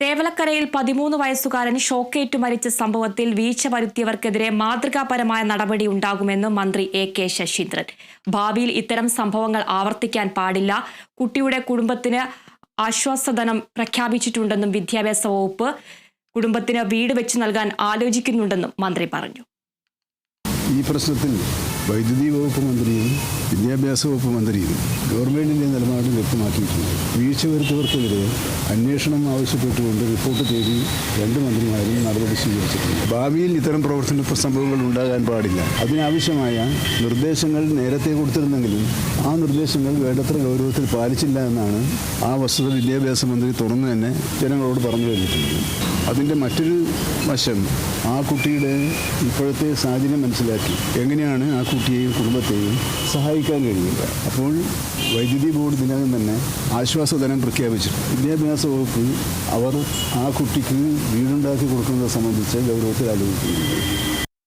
തേവലക്കരയിൽ പതിമൂന്ന് വയസ്സുകാരൻ ഷോക്കേറ്റു മരിച്ച സംഭവത്തിൽ വീഴ്ച വരുത്തിയവർക്കെതിരെ മാതൃകാപരമായ നടപടി ഉണ്ടാകുമെന്ന് മന്ത്രി എ കെ ശശീന്ദ്രൻ. ഭാവിയിൽ ഇത്തരം സംഭവങ്ങൾ ആവർത്തിക്കാൻ പാടില്ല. കുട്ടിയുടെ കുടുംബത്തിന് ആശ്വാസധനം പ്രഖ്യാപിച്ചിട്ടുണ്ടെന്നും വിദ്യാഭ്യാസ വകുപ്പ് കുടുംബത്തിന് വീട് വെച്ച് നൽകാൻ ആലോചിക്കുന്നുണ്ടെന്നും മന്ത്രി പറഞ്ഞു. ഈ പ്രശ്നത്തിൽ വൈദ്യുതി വകുപ്പ് മന്ത്രിയും വിദ്യാഭ്യാസ വകുപ്പ് മന്ത്രിയും ഗവൺമെന്റിന്റെ നിലപാട് വ്യക്തമാക്കിയിട്ടുണ്ട്. വീഴ്ച വരുത്തിയവർക്കെതിരെ അന്വേഷണം ആവശ്യപ്പെട്ടുകൊണ്ട് റിപ്പോർട്ട് തേടി രണ്ട് മന്ത്രിമാരും നടപടി സ്വീകരിച്ചിട്ടുണ്ട്. ഭാവിയിൽ ഇത്തരം പ്രവർത്തന സംഭവങ്ങൾ ഉണ്ടാകാൻ പാടില്ല. അതിനാവശ്യമായ നിർദ്ദേശങ്ങൾ നേരത്തെ കൊടുത്തിരുന്നെങ്കിലും ആ നിർദ്ദേശങ്ങൾ വേണ്ടത്ര ഗൗരവത്തിൽ പാലിച്ചില്ല എന്നാണ് ആ വസ്തുത വിദ്യാഭ്യാസ മന്ത്രി തുറന്നു തന്നെ ജനങ്ങളോട് പറഞ്ഞു കഴിഞ്ഞിട്ടുണ്ട് അതിന്റെ മറ്റൊരു വശം ആ കുട്ടിയുടെ ഇപ്പോഴത്തെ സാഹചര്യം മനസ്സിലാക്കി എങ്ങനെയാണ് ആ കുട്ടിയെയും കുടുംബത്തെയും സഹായിക്കാൻ കഴിയുക? അപ്പോൾ വൈദ്യുതി ബോർഡ് ഇതിനകം തന്നെ ആശ്വാസധനം പ്രഖ്യാപിച്ചു വിദ്യാഭ്യാസ വകുപ്പ് അവർ ആ കുട്ടിക്ക് വീടുണ്ടാക്കി കൊടുക്കുന്നത് സംബന്ധിച്ച് ഗൗരവത്തിൽ ആലോചിക്കുന്നു.